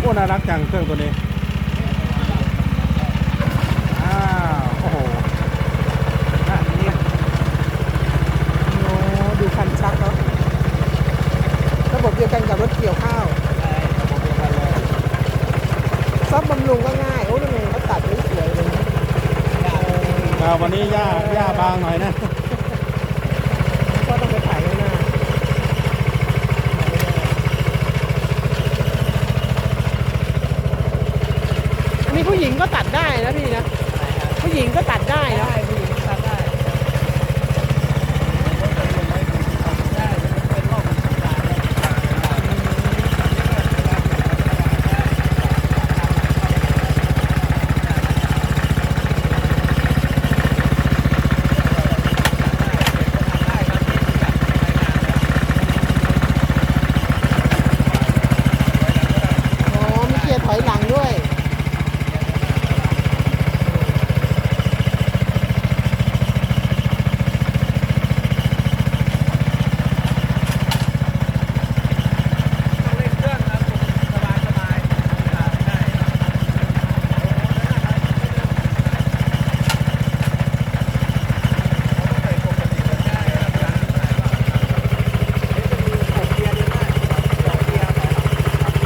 โอ้น่ารักจังเครื่องตัวนี้อ้าวโอ้โหอะนี่โอ้ดูคันชักเนาะระบบเดียวกันกับรถเกี่ยวข้าวใช่ระบบเดียวกันเลยซ่อมบำรุงก็ง่าย โอ้ยังไงเขาตัดได้สวยเลยนะอ่าวันนี้หญ้าหญ้าบางหน่อยนะ ก็ต้องไปถ่ายข้างหน้าอันนี้ ผู้หญิงก็ตัดได้นะพี่นะผู้หญิงก็ตัดได้นะผู้หญิงทำได้ได้เป็นโรคประจำตัวได้ อ๋อ มีเกียร์ถอยหลังด้วย ต้องเล่นเครื่องครับสบายสบายครับใช่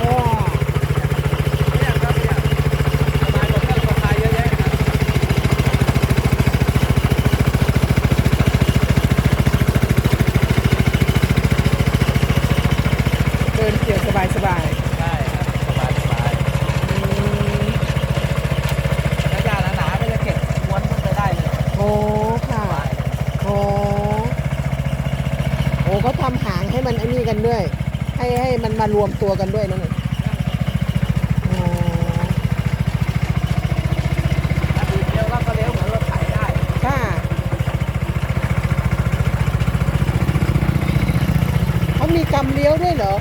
อ๋อ เดินเกี่ยวส บายสบายใช่ครับสบายสบายๆอืมถ้ายาหนาๆก็จะเก็บม้วนขึ้นไปได้เลยโอ้ค่ะสบายโอ้โอ้เขาทำหางให้มันไอ้นี่กันด้วย ให้ให้มันมารวมตัวกันด้วยนั่นเองโอ้ถ้าดีเดียวก็เลี้ยวเหมือนรถไถได้ค่ะเขามีกำเลี้ยวด้วยเหรอ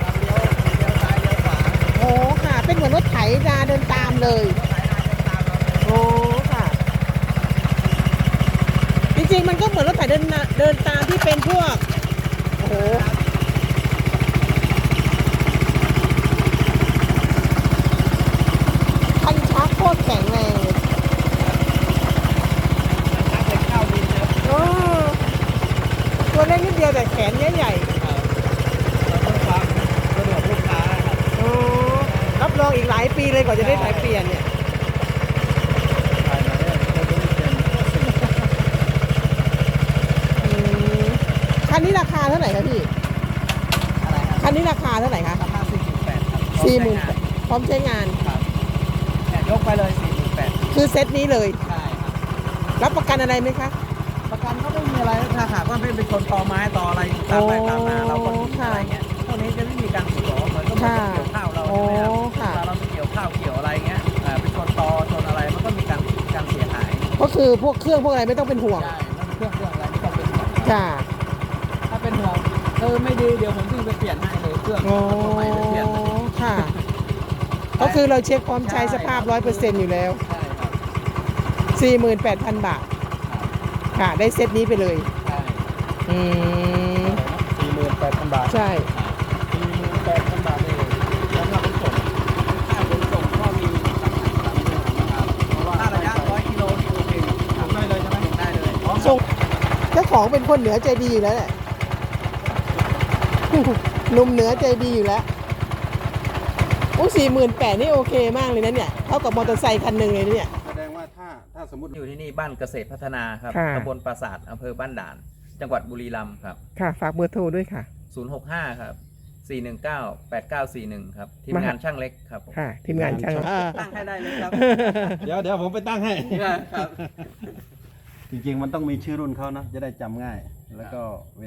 เราเลี้ยวเลี้ยวซ้ายเลี้ยวขวา โอ้ค่ะ เป็นเหมือนรถไถนาเดินตามเลยโอ้ค่ะ จริงๆ มันก็เหมือนรถไถเดินเดินตามที่เป็นพวก โอ้โหคันชักโคตรแข็งแรงเลยถ้าเป็นข้าวดินเยโอ้ตัวเล็กนิดเดียวแต่แขนใหญ่ครับเราต้องความสะดวกลูกค้าครับ ๆโอ้รับรองอีกหลายปี เลยกว่าจะได้สายเปลี่ยนเนี่ยถ่ายมาเนี่ยเราจะไม่เป็นอืมคันนี้ราคาเท่าไหร่คะพี่ อะไรครับคันนี้ราคาเท่าไหร่คะราคา48ครับสี่หมื่นพร้อมใช้งาน ครับเนี่ยยกไปเลย48คือเซตนี้เลย ใช่ครับ รับประกันอะไรไหมคะ ประกันก็ไม่มีอะไรถ้าหากว่าไม่เป็นคนตอไม้ตออะไรตามไปตามนา คือพวกเครื่องพวกอะไรไม่ต้องเป็นห่วง ใช่แล้วเครื่องเครื่องอะไรไม่ต้องเป็นห่วงจ้า ถ้าเป็นห่วงเออไม่ดีเดี๋ยวผมวิ่งไปเปลี่ยนให้เลยเครื่องโอ้ตัวใหม่ไปเปลี่ยนเลยค่ะ ก็คือเราเช็คพร้อมใช้สภาพร้อยเปอร์เซ็นต์อยู่แล้ว ใช่ครับ48,000 บาท ค่ะ ได้เซตนี้ไปเลย ใช่อืมสี่หมื่นแปดพันบาท ใช่สี่หมื่นแปดพันบาทเลยแล้วถ้าเป็นส่ง ค่าขนส่งก็มีนะครับเพราะว่าถ้าระยะร้อยกิโลนี่โอเค ส่งได้เลยใช่ไหม ส่ง ได้เลยส่งเจ้าของเป็นคนเหนือใจดีอยู่แล้วแหละหนุ่มเหนือใจดีอยู่แล้วโอ้สี่หมื่นแปดนี่โอเคมากเลยนะเนี่ยเท่ากับมอเตอร์ไซค์คันหนึ่งเลยนะเนี่ยแสดงว่าถ้าถ้าสมมติอยู่ที่นี่บ้านเกษตรพัฒนาครับค่ะ ตำบลปราสาทอำเภอบ้านด่าน จังหวัดบุรีรัมย์ครับ ค่ะ ฝากเบอร์โทรด้วยค่ะ 065 ครับ 419 8941 ครับ ทีมมาหางานช่างเล็กครับผมค่ะ ทีมงานช่างตั้งให้ได้เลยครับ เดี๋ยวเดี๋ยวผมไปตั้งให้ ครับ จริงๆมันต้องมีชื่อรุ่นเขานะจะได้จำง่าย แล้วก็เว